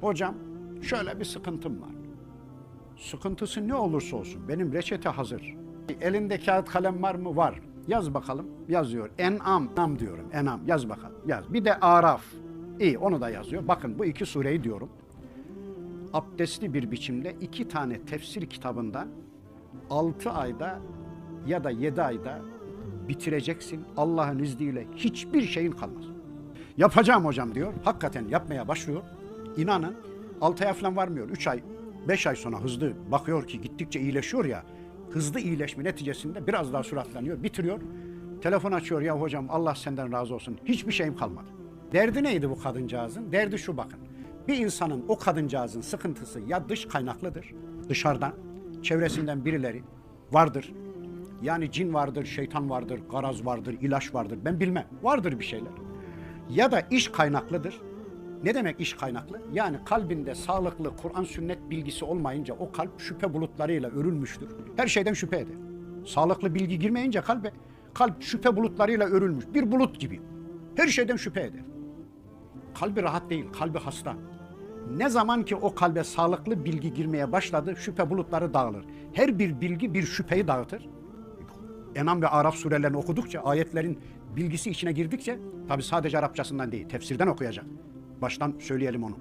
Hocam şöyle bir sıkıntım var. Sıkıntısı ne olursa olsun benim reçete hazır. Elinde kağıt kalem var mı? Var. Yaz bakalım. Yazıyor. En'am. En'am diyorum. En'am. Yaz bakalım. Yaz. Bir de Araf. İyi onu da yazıyor. Bakın bu iki sureyi diyorum. Abdestli bir biçimde iki tane tefsir kitabından 6 ayda ya da 7 ayda bitireceksin. Allah'ın izniyle hiçbir şeyin kalmaz. Yapacağım hocam diyor. Hakikaten yapmaya başlıyor. İnanın 6 ay falan varmıyor. 3 ay, 5 ay sonra hızlı bakıyor ki gittikçe iyileşiyor ya. Hızlı iyileşme neticesinde biraz daha süratlanıyor. Bitiriyor. Telefon açıyor ya hocam Allah senden razı olsun. Hiçbir şeyim kalmadı. Derdi neydi bu kadıncağızın? Derdi şu bakın. Bir insanın o kadıncağızın sıkıntısı ya dış kaynaklıdır. Dışarıdan, çevresinden birileri vardır. Yani cin vardır, şeytan vardır, garaz vardır, ilaç vardır. Ben bilmem. Vardır bir şeyler. Ya da iş kaynaklıdır. Ne demek iş kaynaklı? Yani kalbinde sağlıklı Kur'an sünnet bilgisi olmayınca o kalp şüphe bulutlarıyla örülmüştür. Her şeyden şüphe eder. Sağlıklı bilgi girmeyince kalbe kalp şüphe bulutlarıyla örülmüş. Bir bulut gibi. Her şeyden şüphe eder. Kalbi rahat değil, kalbi hasta. Ne zaman ki o kalbe sağlıklı bilgi girmeye başladı, şüphe bulutları dağılır. Her bir bilgi bir şüpheyi dağıtır. Enam ve Araf surelerini okudukça, ayetlerin bilgisi içine girdikçe, tabi sadece Arapçasından değil, tefsirden okuyacak. Baştan söyleyelim onu.